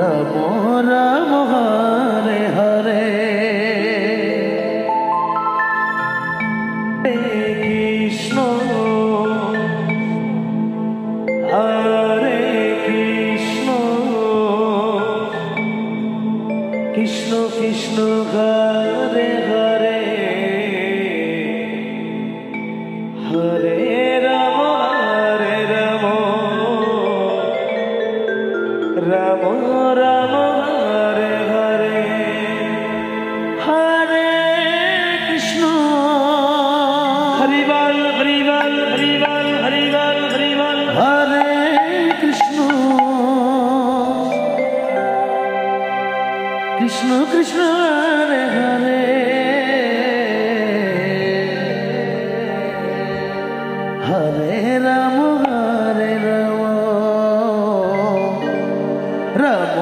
মরা মরা রাম রাম হরে হরে হরে কৃষ্ণ। হরিবল হরিবল হরিবল হরিবল হরিবল। কৃষ্ণ কৃষ্ণ।